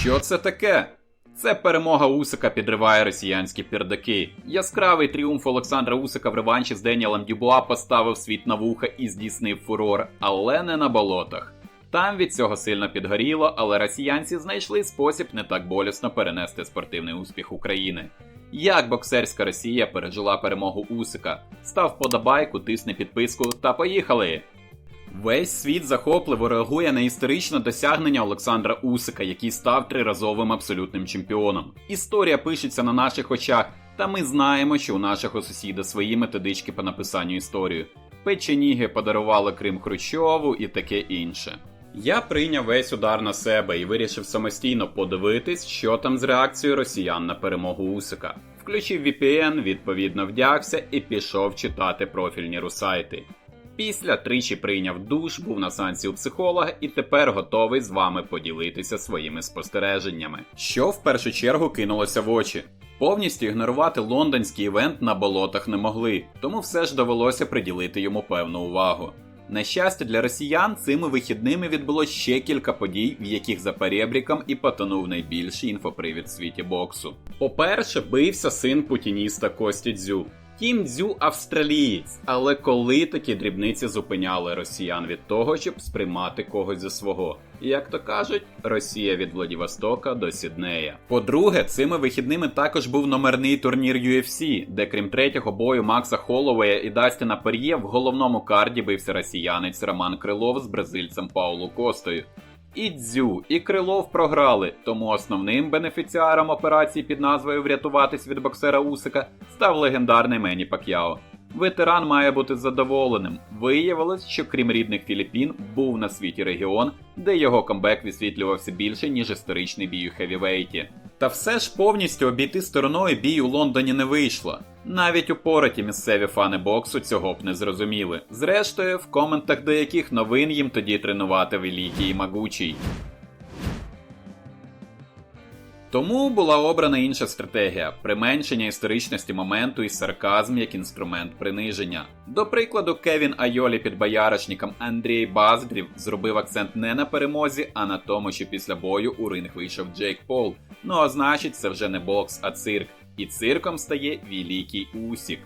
Що це таке? Це перемога Усика підриває росіянські пірдаки. Яскравий тріумф Олександра Усика в реванші з Деніелем Дюбуа поставив світ на вуха і здійснив фурор, але не на болотах. Там від цього сильно підгоріло, але росіянці знайшли спосіб не так болісно перенести спортивний успіх України. Як боксерська Росія пережила перемогу Усика? Став подобайку, тисни підписку та поїхали! Весь світ захопливо реагує на історичне досягнення Олександра Усика, який став триразовим абсолютним чемпіоном. Історія пишеться на наших очах, та ми знаємо, що у нашого сусіда свої методички по написанню історії. Печеніги подарували Крим Хрущову і таке інше. Я прийняв весь удар на себе і вирішив самостійно подивитись, що там з реакцією росіян на перемогу Усика. Включив VPN, відповідно вдягся і пішов читати профільні русайти. Після тричі прийняв душ, був на сеансі у психолога і тепер готовий з вами поділитися своїми спостереженнями. Що в першу чергу кинулося в очі? Повністю ігнорувати лондонський івент на болотах не могли, тому все ж довелося приділити йому певну увагу. На щастя для росіян, цими вихідними відбулося ще кілька подій, в яких за перебріком і потонув найбільший інфопривід в світі боксу. По-перше, бився син путініста Кості Дзю. Кім Дзю австралієць, але коли такі дрібниці зупиняли росіян від того, щоб сприймати когось за свого. Як то кажуть, Росія від Владивостока до Сіднея. По-друге, цими вихідними також був номерний турнір UFC, де крім третього бою Макса Холлоуея і Дастіна Пер'є в головному карді бився росіянець Роман Крилов з бразильцем Паулу Костою. І Дзю, і Крилов програли, тому основним бенефіціаром операції під назвою Врятуватись від боксера Усика став легендарний Мені Пак'яо. Ветеран має бути задоволеним. Виявилось, що крім рідних Філіппін, був на світі регіон, де його камбек висвітлювався більше, ніж історичний бій у хевівейті. Та все ж повністю обійти стороною бій у Лондоні не вийшло. Навіть упораті місцеві фани боксу цього б не зрозуміли. Зрештою, в коментах до яких новин їм тоді тренувати великий і могучий. Тому була обрана інша стратегія применшення історичності моменту і сарказм як інструмент приниження. До прикладу, Кевін Айолі під бояришником Андрій Баздрів зробив акцент не на перемозі, а на тому, що після бою у ринг вийшов Джейк Пол. Ну а значить, це вже не бокс, а цирк. І цирком стає Великий Усік.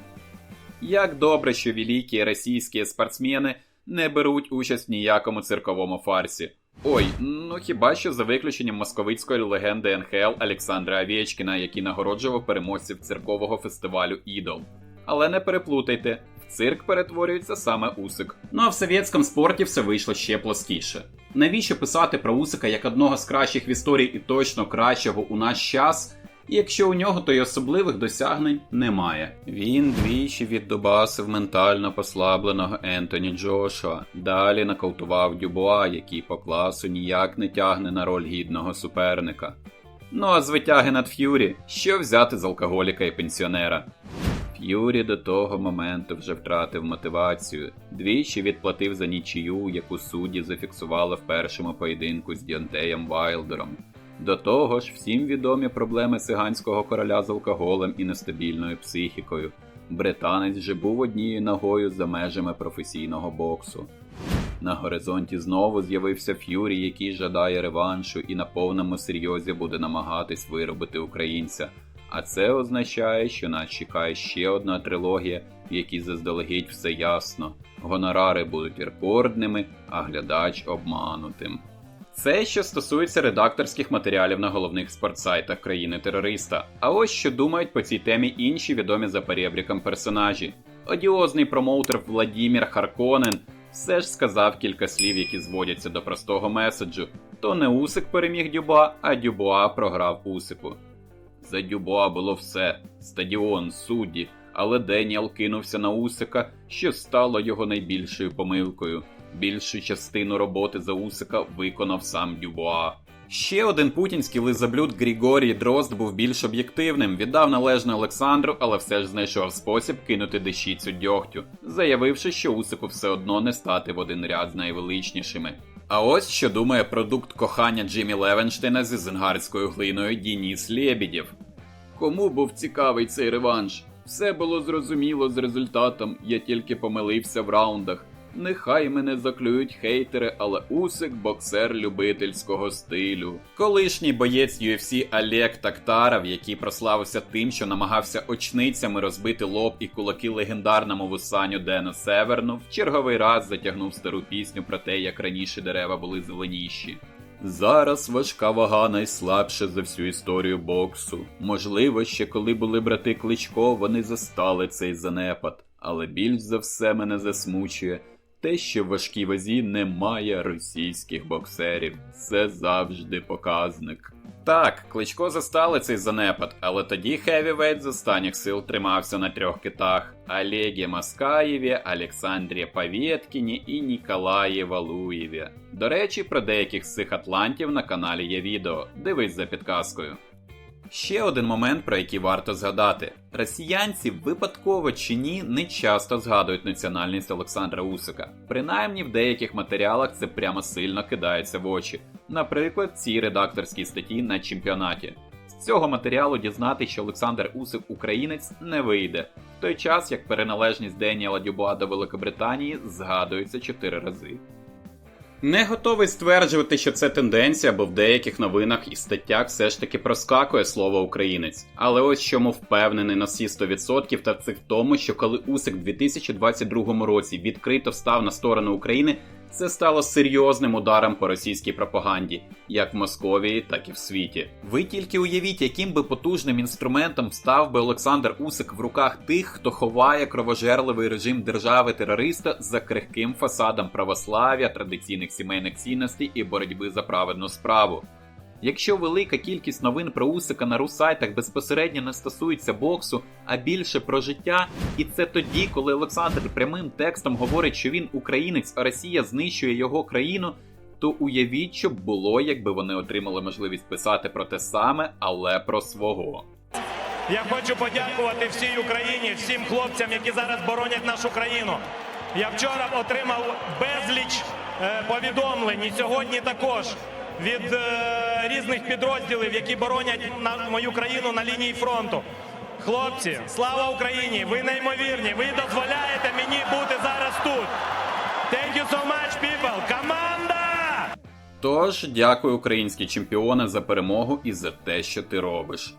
Як добре, що великі російські спортсмени не беруть участь в ніякому цирковому фарсі. Ой, ну хіба що за виключенням московицької легенди НХЛ Олександра Овєчкіна, який нагороджував переможців циркового фестивалю Ідол. Але не переплутайте, в цирк перетворюється саме Усик. Ну а в совєтському спорті все вийшло ще плоскіше. Навіщо писати про Усика як одного з кращих в історії і точно кращого у наш час? якщо у нього то й особливих досягнень немає. Він двічі віддубасив ментально послабленого Ентоні Джошуа, далі нокаутував Дюбуа, який по класу ніяк не тягне на роль гідного суперника. Ну а з витяги над Ф'юрі, що взяти з алкоголіка і пенсіонера? Ф'юрі до того моменту вже втратив мотивацію, двічі відплатив за нічию, яку судді зафіксували в першому поєдинку з Діонтеєм Вайлдером. До того ж, всім відомі проблеми циганського короля з алкоголем і нестабільною психікою. Британець же був однією ногою за межами професійного боксу. На горизонті знову з'явився Ф'юрі, який жадає реваншу і на повному серйозі буде намагатись виробити українця. А це означає, що нас чекає ще одна трилогія, в якій заздалегідь все ясно. Гонорари будуть рекордними, а глядач обманутим. Це що стосується редакторських матеріалів на головних спортсайтах країни-терориста. А ось що думають по цій темі інші відомі за перебріком персонажі. Одіозний промоутер Владімір Харконен все ж сказав кілька слів, які зводяться до простого меседжу: то не Усик переміг Дюба, а Дюбуа програв Усику. За Дюбуа було все: стадіон, судді, але Деніел кинувся на Усика, що стало його найбільшою помилкою. Більшу частину роботи за Усика виконав сам Дюбуа. Ще один путінський лизаблюд Грігорій Дрозд був більш об'єктивним, віддав належне Олександру, але все ж знайшов спосіб кинути дещицю дьогтю, заявивши, що Усику все одно не стати в один ряд з найвеличнішими. А ось що думає продукт кохання Джиммі Левенштейна зі зенгарською глиною Дініс Лєбідєв. Кому був цікавий цей реванш? Все було зрозуміло з результатом, я тільки помилився в раундах. Нехай мене заклюють хейтери, але Усик боксер любительського стилю. Колишній боєць UFC Олег Тактаров, який прославився тим, що намагався очницями розбити лоб і кулаки легендарному вусаню Дену Северну, в черговий раз затягнув стару пісню про те, як раніше дерева були зеленіші. Зараз важка вага найслабша за всю історію боксу. Можливо, ще коли були брати Кличко, вони застали цей занепад, але більш за все мене засмучує те, що в важкій вазі немає російських боксерів. Це завжди показник. Так, Кличко застали цей занепад, але тоді Хевівейт з останніх сил тримався на трьох китах: Олегі Маскаєві, Олександрі Павєткіні і Ніколаї Валуєві. До речі, про деяких з цих атлантів на каналі є відео. Дивись за підказкою. Ще один момент, про який варто згадати: росіянці випадково чи ні не часто згадують національність Олександра Усика. Принаймні в деяких матеріалах це прямо сильно кидається в очі. Наприклад, цій редакторській статті на чемпіонаті. З цього матеріалу дізнати, що Олександр Усик українець не вийде, в той час як переналежність Деніела Дюбуа до Великобританії згадується чотири рази. Не готовий стверджувати, що це тенденція, бо в деяких новинах і статтях все ж таки проскакує слово українець. Але ось чому впевнений на всі 100%, та це в тому, що коли Усик в 2022 році відкрито встав на сторону України, це стало серйозним ударом по російській пропаганді, як в Московії, так і в світі. Ви тільки уявіть, яким би потужним інструментом став би Олександр Усик в руках тих, хто ховає кровожерливий режим держави-терориста за крихким фасадом православ'я, традиційних сімейних цінностей і боротьби за праведну справу. Якщо велика кількість новин про Усика на русайтах безпосередньо не стосується боксу, а більше про життя, і це тоді, коли Олександр прямим текстом говорить, що він українець, а Росія знищує його країну, то уявіть, що б було, якби вони отримали можливість писати про те саме, але про свого. Я хочу подякувати всій Україні, всім хлопцям, які зараз боронять нашу країну. Я вчора отримав безліч е, повідомлень і сьогодні також від е, різних підрозділів, які боронять мою країну на лінії фронту. Хлопці, слава Україні! Ви неймовірні! Ви дозволяєте мені бути зараз тут. Thank you so much, people! Команда! Тож, дякую українські чемпіони за перемогу і за те, що ти робиш.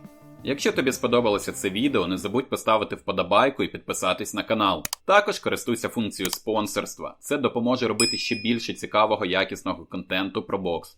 Якщо тобі сподобалося це відео, не забудь поставити вподобайку і підписатись на канал. Також користуйся функцією спонсорства. Це допоможе робити ще більше цікавого якісного контенту про бокс.